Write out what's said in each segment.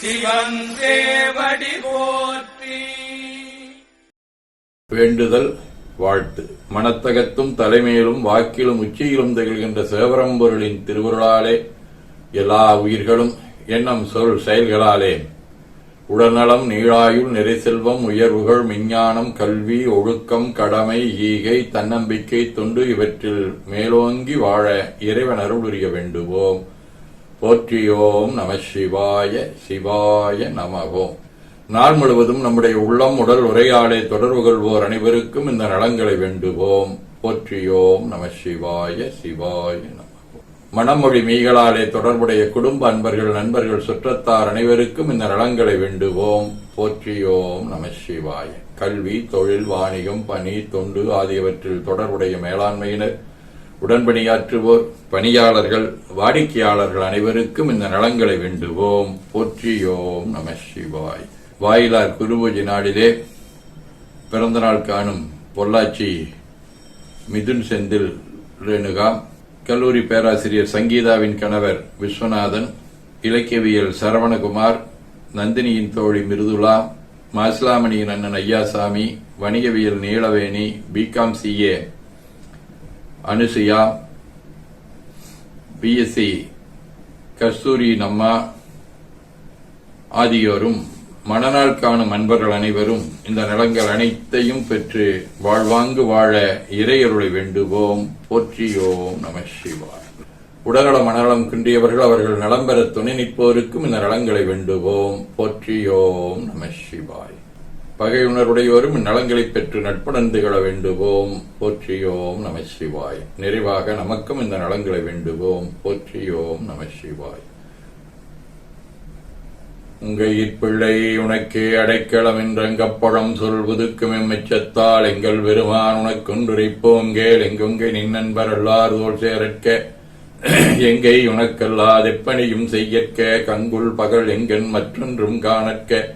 சிவன் போற்றி. வேண்டுதல் வாழ்த்து. மனத்தகத்தும் தலைமையிலும் வாக்கிலும் உச்சியிலும் திகழ்கின்ற சிவபரம்பொருளின் திருவருளாலே எல்லா உயிர்களும் எண்ணம் சொல் செயல்களாலே. உடல்நலம் நீழாயுள் நிறை செல்வம் உயர்வுகள் விஞ்ஞானம் கல்வி ஒழுக்கம் கடமை ஈகை தன்னம்பிக்கை தொண்டு இவற்றில் மேலோங்கி வாழ இறைவன் அருள் புரிய வேண்டுவோம். போற்றியோம் நம சிவாய சிவாய நமகோம் நாள் முழுவதும் நம்முடைய உள்ளம் உடல் உரையாடை தொடர்பு கொள்வோர் அனைவருக்கும் இந்த நலங்களை வேண்டுவோம். போற்றியோம் நம சிவாய சிவாய நமகோம் மனமொழி மீகளாலே தொடர்புடைய குடும்ப அன்பர்கள் நண்பர்கள் சுற்றத்தார் அனைவருக்கும் இந்த நலங்களை வேண்டுவோம். போற்றியோம் நம சிவாய. கல்வி தொழில் வாணிகம் பணி தொண்டு ஆகியவற்றில் தொடர்புடைய மேலாண்மையினர் உடன்பணியாற்றுவோர் பணியாளர்கள் வாடிக்கையாளர்கள் அனைவருக்கும் இந்த நலங்களை வேண்டுவோம். போற்றியோம் நம சிவாய். வாயிலார் குருபூஜை நாளிலே பிறந்தநாள் காணும் பொள்ளாச்சி மிதுன் செந்தில் ரேணுகா கல்லூரி பேராசிரியர் சங்கீதாவின் கணவர் விஸ்வநாதன் இலக்கியவியல் சரவணகுமார் நந்தினியின் தோழி மிருதுலா மாசிலாமணியின் அண்ணன் ஐயாசாமி வணிகவியல் Neelaveni B Com CA Anusuya BSc Kasthuri நம்மா ஆகியோரும் மணநாள் காணும் அன்பர்கள் அனைவரும் இந்த நலங்கள் அனைத்தையும் பெற்று வாழ்வாங்கு வாழ இறையருளை வேண்டுவோம். போற்றியோம் நம சிவாய். உடல்நலம் மனநலம் குன்றியவர்கள் அவர்கள் நலம் பெற துணை நிற்போருக்கும் இந்த நலங்களை வேண்டுவோம். போற்றியோம் நம சிவாய். பகையுணர்வுடையோரும் இந்நலங்களை பெற்று நட்புடன் திகழ வேண்டுவோம். போற்றியோம் நம சிவாய். நிறைவாக நமக்கும் இந்த நலங்களை வேண்டுவோம். போற்றியோம் நம சிவாய். உங்கையிற் பிள்ளை உனக்கே அடைக்கலம் என்றங்கப்பழம் சொல்வதுக்கும் எம்மிச்சத்தால் எங்கள் பெருமான் உனக்கொன்றுரைப்போம் கேள். எங்கொங்கை நின்னன்பர் எல்லார் சேரற்க. எங்கை உனக்கல்லாதெப்பணியும் செய்யற்க. கங்குள் பகல் எங்கன் மற்றொன்றும் காணற்க.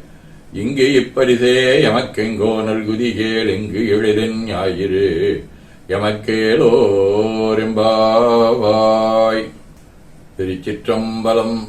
இங்கு இப்பரிசே எமக்கெங்கோ நல்குதிகேள் எங்கு எழிலென் ஞாயிறு. எமக்கேலோரெம்பாவாய் திருச்சிற்றம்பலம்